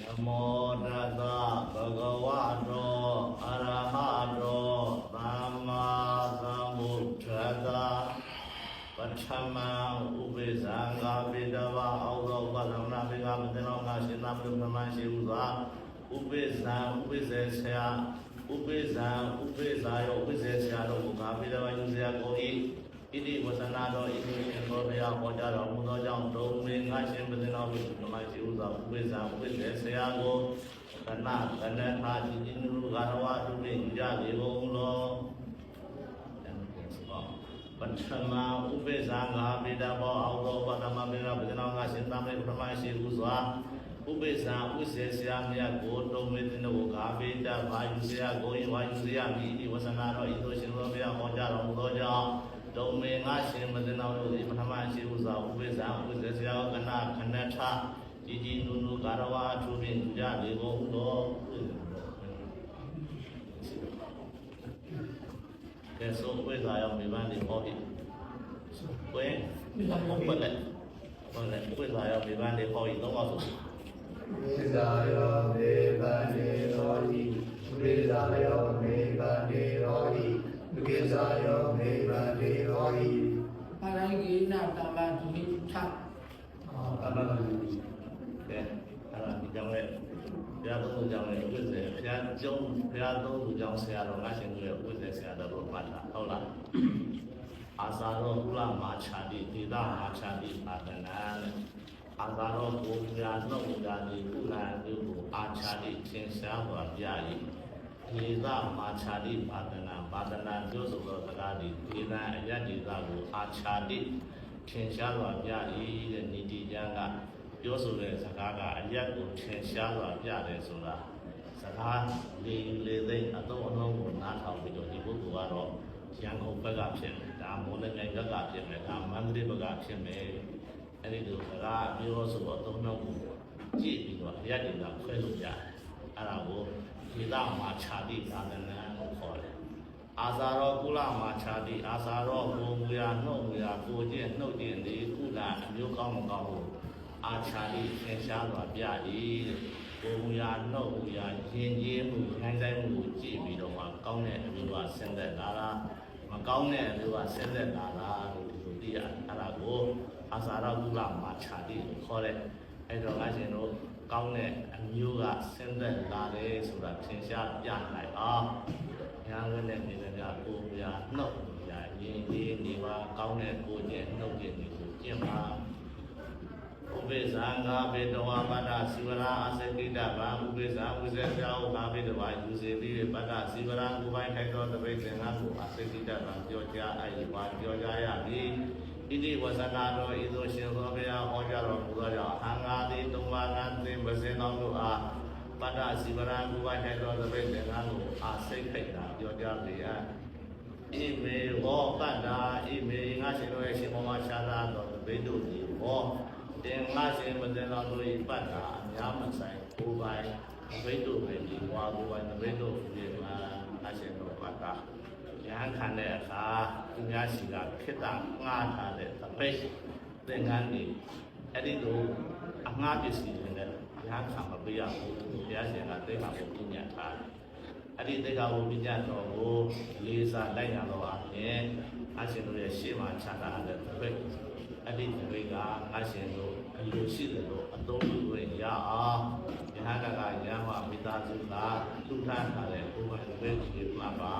နမောတတ္တဘဂဝတောအရဟတောသမ္မာသမ္ဗုဒ္ဓတ္တပထမံဥပိ္ပဇံဃာပိတဝအောသောဥပဒနာပိကမတေနောငါရှင်သာပရိပမရှိဥစွာဥပိ္ပဇံဥပိ္ပဇေဆရာဥပိ္ပဇံဥပိ္ပဇာယောဥပိ္ပဇေဆရာတို့ကိုဃာပိတဝယူဆရာကို၏ ဣတိဝဇနာတော်ဣတိရှင်သောဘုရားဟောကြားတော်မူသောကြောင့်ဒုံမေငါရှင်ပတေနောပိမရှိဥစွာဥပိ္ပဇံဥပိ္ပဇေဆရာကိုကနကနထာจิจิနုဂါရဝတုပိကြလေကုန်လောပထမဥပိ္ပဇံဃာပိတဘောအောသောပဒမမေရပဇနောငါရှင်သမေပထမရှိဥစွာဥပိ္ပဇံဥစ္စေဆရာမြတ်ကိုတုံးမေတ္တနုဂါပိတဘာယုဆရာကိုယဝါယုဆရာမိဒီဝဆနာတော်ဤသို့ရှင်သောဘုရားဟောကြားတော်မူသောကြောင့် တုံးမေငါရှင်မတနာတို့သည်ပထမရှိဥစွာဥပိ္ပဇံဥစ္စေဆရာကနခဏထជីជីနုနုကာရဝအထုဖြင့်ကြလေကုန်သောကဲဆိုဥပိ္ပဇာယောမိဘန်ဒီဟော၏ဝဲဟုတ်ပါလေဟုတ်လေဥပိ္ပဇာယောမိဘန်ဒီဟော၏သုံးပါဆိုဝိဇာယောမေဗ ထအာတမန်ကဲအဲ့ဒါဒီကြောင့်လေဘုရားသုံးသူကြောင့်လေဥပ္ပဇ္ဇေဘုရားကျုံးဘုရားသုံးသူကြောင့်ဆရာတော်ငါရှင်တို့ရဲ့ဥပ္ပဇ္ဇေဆရာတော်ကိုမှတ်တာဟုတ်လားအာသာရောကုလမာချာတိဒေတာမာချာတိပါဒနာတဲ့အာသာရောဘုရားနှုတ်ရာဒီကုလန်တို့ကိုအာချာတိသင်္ရှားစွာပြ၏ဒေတာမာချာတိပါဒနာပါဒနာပြောဆိုသောစကားဒီဒေတာအယတ္တိတာကိုအာချာတိ သင်္ရှားစွာပြ၏တဲ့နိတိကျမ်းကပြောဆိုတဲ့စကားကအရက်ကိုထင်ရှားစွာပြတယ်ဆိုတာစကားလေလေသိမ့်အတော့အလုံးကိုနားထောင်ပြီးတော့ဒီပုဂ္ဂိုလ်ကတော့ရန်ကုန်ဘက်ကဖြစ်မယ်ဒါမိုးလည်းငယ်ဘက်ကဖြစ်မယ်ဒါမန္တလေးဘက်ကဖြစ်မယ်အဲ့ဒီလိုစကားပြောဆိုတော့သုံးနှုတ်ကိုကြည့်ပြီးတော့အရက်တွေကခွဲလို့ရတယ်အဲ့ဒါကိုဒီလာမှာခြာတိသာသနာကိုခေါ်တယ် အာသာရောကုလမာခြာတိအာသာရောဘုံမူရာနှုတ်မူရာကိုကျင့်နှုတ်ကျင့်ဒီကုလအမျိုးကောင်းမကောင်းလို့အာချာတိသင်ရှားစွာပြသည်ကိုမူရာနှုတ်မူရာရင်ကြီးမှုခိုင်းဆိုင်မှုကိုကြည့်ပြီးတော့မှကောင်းတဲ့အမျိုးကဆင်းသက်လာတာမကောင်းတဲ့အမျိုးကဆင်းသက်လာတာလို့ဒီလိုသိရအဲ့ဒါကိုအာသာရကုလမာချာတိလို့ခေါ်တဲ့အဲ့တော့ငါရှင်တို့ကောင်းတဲ့အမျိုးကဆင်းသက်လာတယ်ဆိုတာသင်ရှားပြနိုင်အောင်ညာဝင်တဲ့နေကြကိုမူရာနှုတ်မူရာရင်ကြီးနေပါ ကောင်းတဲ့ကိုကျင့်နှုတ်ကျင့်တွေကိုကျင့်ပါဥပိ္ပဇံဃာဘေတဝါပတ္တစီဝရာအစကိတဗံဥပိ္ပဇံဝိဇ္ဇေကြောဃာဘေတဝါယူစေပြီးပတ္တစီဝရာကိုပိုင်းထိုက်သောတပိတ်သင်္ဃကိုအစကိတဗံပြောကြားအပ်ပါပြောကြားရမည်ဣတိဝဇနာတော်ဤသို့ရှင်သောဘုရားဟောကြားတော်မူသောကြောင့်အဟံငါတိတုံဝါနံသင်ပစင်တော်တို့အားပတ္တစီဝရာကိုပိုင်းထိုက်သောတပိတ်သင်္ဃကိုအစိတ်ခိတ်တာပြောကြားပေရ ဣမေဟောပတ္တာဣမေငါရှင်တို့ရဲ့ရှင်မောမရှားသာတော်တပိတ်တို့သည်ဟောတင်ငါရှင်မတင်တော်တို့၏ပတ်တာအများမဆိုင်ကိုယ်ပိုင်အဘိဓုပဲဒီဝါကိုယ်ပိုင်အဘိဓုဒီမှာငါရှင်တို့ပတ်တာရဟန်းခံတဲ့အခါသူများရှိကခိတ္တငှားထားတဲ့သပိတ်သင်္ကန်းဒီအဲ့ဒီလိုအငှားပစ္စည်းတွေနဲ့ရဟန်းခံမပေးရဘူးဘုရားရှင်ကသိက္ခာပုပညာထားတယ် အဲ့ဒီသိက္ခာပုပညာတော်ကိုလေးစားလိုက်ရတော့အပြင်အရှင်တို့ရဲ့ရှေ့မှာခြားထားတဲ့သပိတ်အဲ့ဒီတွေကငါရှင်တို့အလိုရှိတယ်လို့အသုံးပြုခွင့်ရအောင်ယဟန္တာကယဟမမိသားစုကသူထမ်းထားတဲ့ဘုရားဝိသေမှာပါ